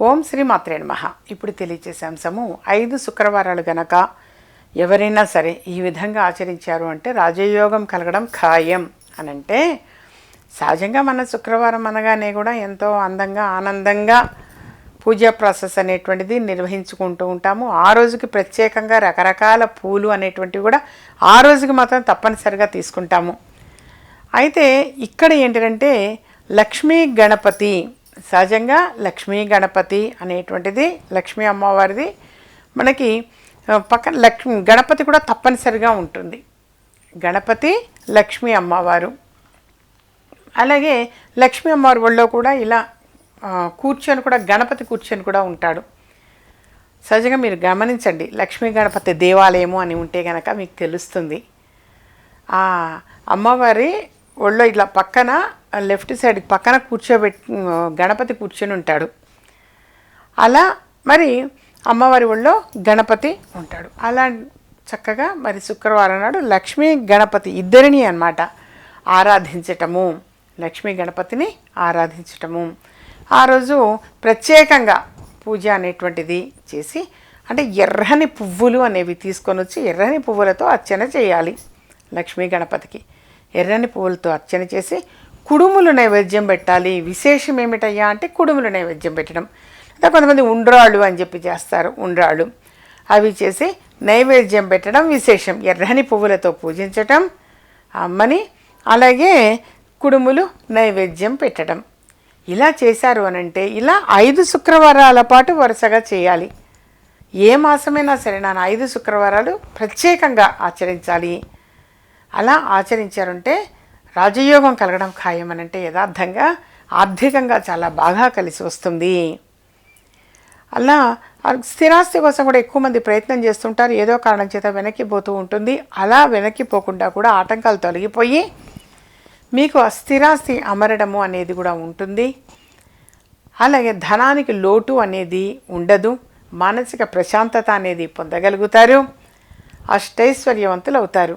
ఓం శ్రీ మాత్రే నమ. ఇప్పుడు తెలియచేసే అంశము ఐదు శుక్రవారాలు గనక ఎవరైనా సరే ఈ విధంగా ఆచరించారు అంటే రాజయోగం కలగడం ఖాయం అని అంటే సహజంగా మన శుక్రవారం అనగానే కూడా ఎంతో అందంగా ఆనందంగా పూజా ప్రాసెస్ అనేటువంటిది నిర్వహించుకుంటూ ఉంటాము. ఆ రోజుకి ప్రత్యేకంగా రకరకాల పూలు అనేటువంటివి కూడా ఆ రోజుకి మాత్రం తప్పనిసరిగా తీసుకుంటాము. అయితే ఇక్కడ ఏంటంటే లక్ష్మీ గణపతి సహజంగా లక్ష్మీ గణపతి అనేటువంటిది లక్ష్మీ అమ్మవారిది మనకి పక్కన లక్ష్మి గణపతి కూడా తప్పనిసరిగా ఉంటుంది. గణపతి లక్ష్మీ అమ్మవారు. అలాగే లక్ష్మీ అమ్మవారి ఒళ్ళో కూడా ఇలా కూర్చొని కూడా గణపతి కూర్చొని కూడా ఉంటాడు. సహజంగా మీరు గమనించండి లక్ష్మీ గణపతి దేవాలయము అని ఉంటే కనుక మీకు తెలుస్తుంది. ఆ అమ్మవారి ఒళ్ళో ఇట్లా పక్కన లెఫ్ట్ సైడ్ పక్కన కూర్చోబెట్టి గణపతి కూర్చొని ఉంటాడు. అలా మరి అమ్మవారి ఒళ్ళో గణపతి ఉంటాడు. అలా చక్కగా మరి శుక్రవారం నాడు లక్ష్మీ గణపతి ఇద్దరిని అనమాట ఆరాధించటము. లక్ష్మీ గణపతిని ఆరాధించటము. ఆ రోజు ప్రత్యేకంగా పూజ అనేటువంటిది చేసి అంటే ఎర్రని పువ్వులు అనేవి తీసుకొని వచ్చి ఎర్రని పువ్వులతో అర్చన చేయాలి లక్ష్మీ గణపతికి. ఎర్రని పువ్వులతో అర్చన చేసి కుడుములు నైవేద్యం పెట్టాలి. విశేషం ఏమిటయ్యా అంటే కుడుములు నైవేద్యం పెట్టడం. లేదా కొంతమంది ఉండ్రాళ్ళు అని చెప్పి చేస్తారు ఉండ్రాళ్ళు. అవి చేసి నైవేద్యం పెట్టడం విశేషం. ఎర్రని పువ్వులతో పూజించటం అమ్మని అలాగే కుడుములు నైవేద్యం పెట్టడం. ఇలా చేశారు అనంటే ఇలా ఐదు శుక్రవారాల పాటు వరుసగా చేయాలి. ఏ మాసమైనా సరే నా ఐదు శుక్రవారాలు ప్రత్యేకంగా ఆచరించాలి. అలా ఆచరించారంటే రాజయోగం కలగడం ఖాయం అని అంటే యథార్థంగా ఆర్థికంగా చాలా బాగా కలిసి వస్తుంది. అలా స్థిరాస్తి కోసం కూడా ఎక్కువ మంది ప్రయత్నం చేస్తుంటారు. ఏదో కారణం చేత వెనక్కి పోతూ ఉంటుంది. అలా వెనక్కి పోకుండా కూడా ఆటంకాలు తొలగిపోయి మీకు ఆ స్థిరాస్తి అమరడము అనేది కూడా ఉంటుంది. అలాగే ధనానికి లోటు అనేది ఉండదు. మానసిక ప్రశాంతత అనేది పొందగలుగుతారు. అష్టైశ్వర్యవంతులు అవుతారు